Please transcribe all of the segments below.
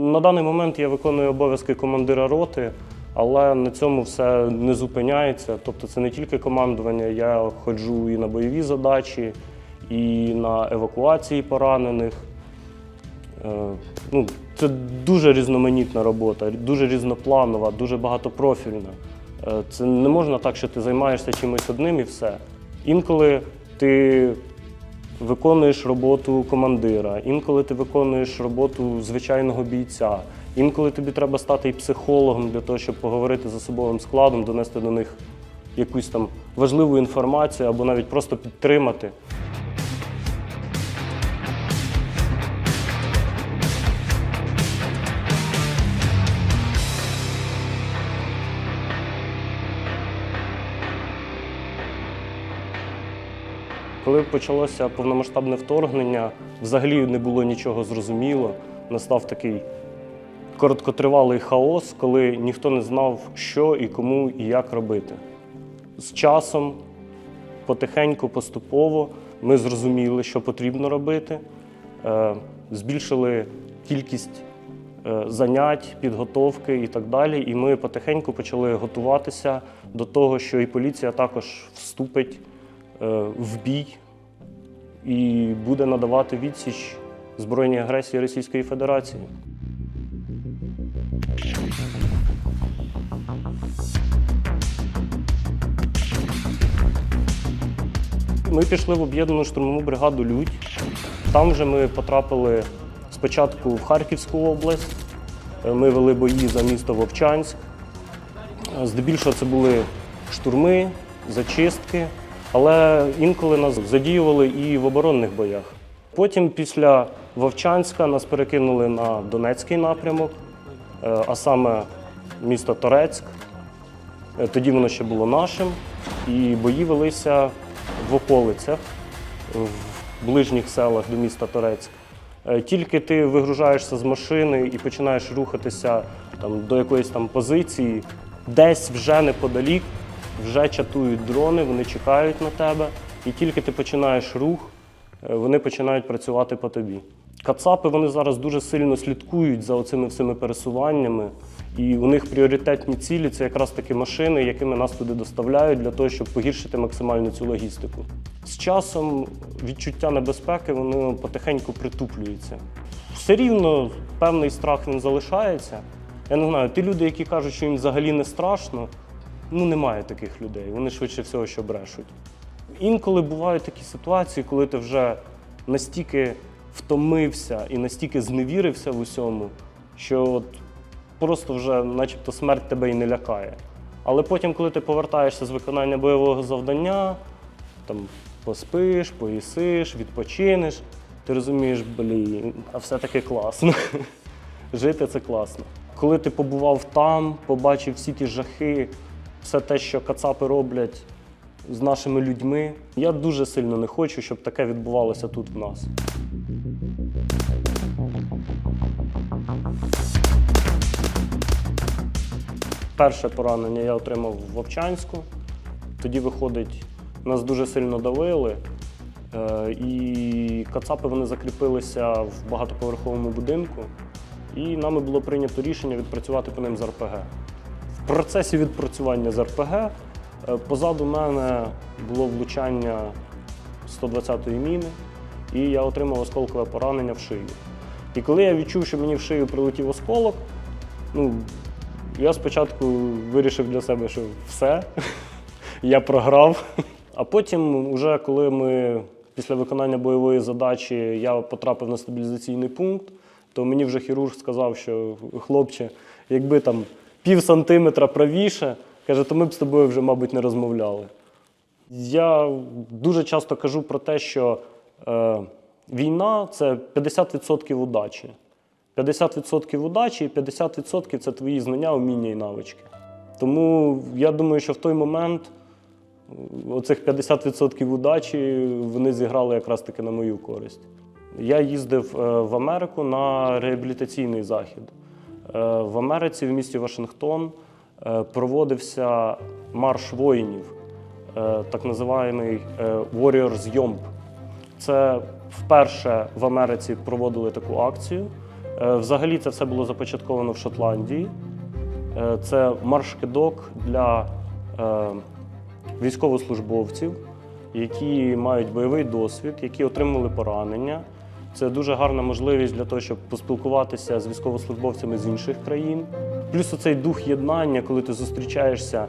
На даний момент я виконую обов'язки командира роти, але на цьому все не зупиняється. Тобто це не тільки командування, я ходжу і на бойові задачі, і на евакуації поранених. Е, Ну, це дуже різноманітна робота, дуже різнопланова, дуже багатопрофільна. Е, Це не можна так, що ти займаєшся чимось одним і все. Інколи ти виконуєш роботу командира, інколи ти виконуєш роботу звичайного бійця, інколи тобі треба стати і психологом для того, щоб поговорити з особовим складом, донести до них якусь там важливу інформацію або навіть просто підтримати. Коли почалося повномасштабне вторгнення, взагалі не було нічого зрозуміло. Настав такий короткотривалий хаос, коли ніхто не знав, що і кому і як робити. З часом, потихеньку, поступово, ми зрозуміли, що потрібно робити, е, збільшили кількість е, занять, підготовки і так далі. І ми потихеньку почали готуватися до того, що і поліція також вступить в бій і буде надавати відсіч збройній агресії Російської Федерації. Ми пішли в об'єднану штурмову бригаду Людь. Там вже ми потрапили спочатку в Харківську область. Е, Ми вели бої за місто Вовчанськ. Е, Здебільшого це були штурми, зачистки, але інколи нас задіювали і в оборонних боях. Потім, після Вовчанська, нас перекинули на Донецький напрямок, е, а саме місто Торецьк. Е, Тоді воно ще було нашим, і бої велися в околицях, в ближніх селах до міста Торецьк. Е, Тільки ти вигружаєшся з машини і починаєш рухатися там, до якоїсь там позиції, десь вже неподалік, вже чатують дрони, вони чекають на тебе, і тільки ти починаєш рух, е, вони починають працювати по тобі. Кацапи вони зараз дуже сильно слідкують за оцими всіми пересуваннями, і у них пріоритетні цілі це якраз таки машини, якими нас туди доставляють для того, щоб погіршити максимально цю логістику. З часом відчуття небезпеки воно потихеньку притуплюється. Все рівно певний страх він залишається. Я не знаю, ті люди, які кажуть, що їм взагалі не страшно, ну немає таких людей. Вони швидше всього, що брешуть. Інколи бувають такі ситуації, коли ти вже настільки втомився і настільки зневірився в усьому, що от просто вже начебто смерть тебе і не лякає. Але потім, коли ти повертаєшся з виконання бойового завдання, там поспиш, поїсиш, відпочинеш, ти розумієш, блін, а все-таки класно. Жити це класно. Коли ти побував там, побачив всі ті жахи, все те, що кацапи роблять з нашими людьми, я дуже сильно не хочу, щоб таке відбувалося тут в нас. Перше поранення я отримав в Вовчанську. Тоді, виходить, нас дуже сильно давили. Е, І кацапи вони закріпилися в багатоповерховому будинку, і нами було прийнято рішення відпрацювати по ним з РПГ. В процесі відпрацювання з РПГ е, позаду мене було влучання 120-ї міни, і я отримав осколкове поранення в шию. І коли я відчув, що мені в шию прилетів осколок, ну, я спочатку вирішив для себе, що все, я програв. А потім, уже коли ми після виконання бойової задачі я потрапив на стабілізаційний пункт, то мені вже хірург сказав, що хлопче, якби там пів сантиметра правіше, каже, то ми б з тобою вже, мабуть, не розмовляли. Я дуже часто кажу про те, що е, війна це 50% удачі. 50% удачі і 50% це твої знання, уміння і навички. Тому я думаю, що в той момент е, оцих 50% удачі вони зіграли якраз таки на мою користь. Я їздив е, в Америку на реабілітаційний захід. Е, В Америці, в місті Вашингтон, е, проводився марш воїнів, е, так називаємий Warriors Yomp. Це вперше в Америці проводили таку акцію. Взагалі це все було започатковано в Шотландії. Це маршкидок для військовослужбовців, які мають бойовий досвід, які отримали поранення. Це дуже гарна можливість для того, щоб поспілкуватися з військовослужбовцями з інших країн. Плюс оцей дух єднання, коли ти зустрічаєшся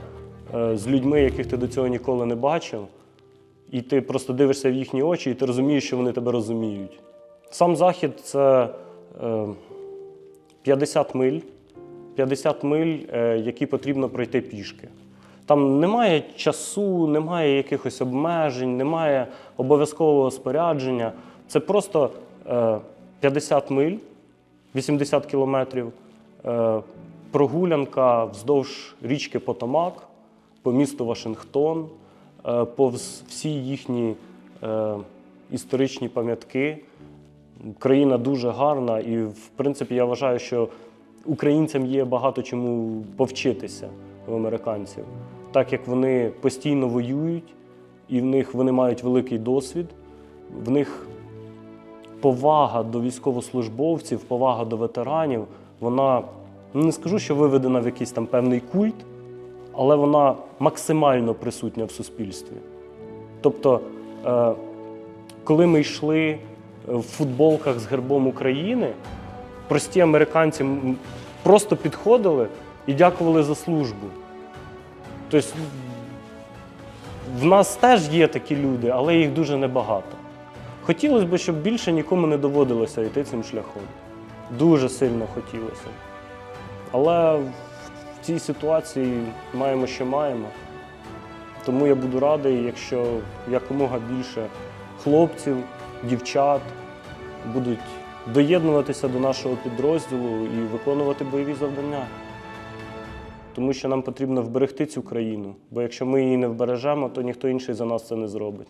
е, з людьми, яких ти до цього ніколи не бачив, і ти просто дивишся в їхні очі, і ти розумієш, що вони тебе розуміють. Сам захід це е, 50 миль, 50 миль, е, які потрібно пройти пішки. Там немає часу, немає якихось обмежень, немає обов'язкового спорядження. Це просто е, 50 миль, 80 кілометрів, е, прогулянка вздовж річки Потомак, по місту Вашингтон, е, повз всі їхні е, історичні пам'ятки. Країна дуже гарна, і в принципі я вважаю, що українцям є багато чому повчитися в американців, так як вони постійно воюють, і в них вони мають великий досвід, в них повага до військовослужбовців, повага до ветеранів, вона ну, не скажу, що виведена в якийсь там певний культ, але вона максимально присутня в суспільстві. Тобто, е, коли ми йшли в футболках з гербом України, прості американці просто підходили і дякували за службу. Тобто, в нас теж є такі люди, але їх дуже небагато. Хотілося б, щоб більше нікому не доводилося йти цим шляхом. Дуже сильно хотілося. Але в цій ситуації маємо, що маємо. Тому я буду радий, якщо якомога більше хлопців, дівчат будуть доєднуватися до нашого підрозділу і виконувати бойові завдання. Тому що нам потрібно вберегти цю країну, бо якщо ми її не вбережемо, то ніхто інший за нас це не зробить.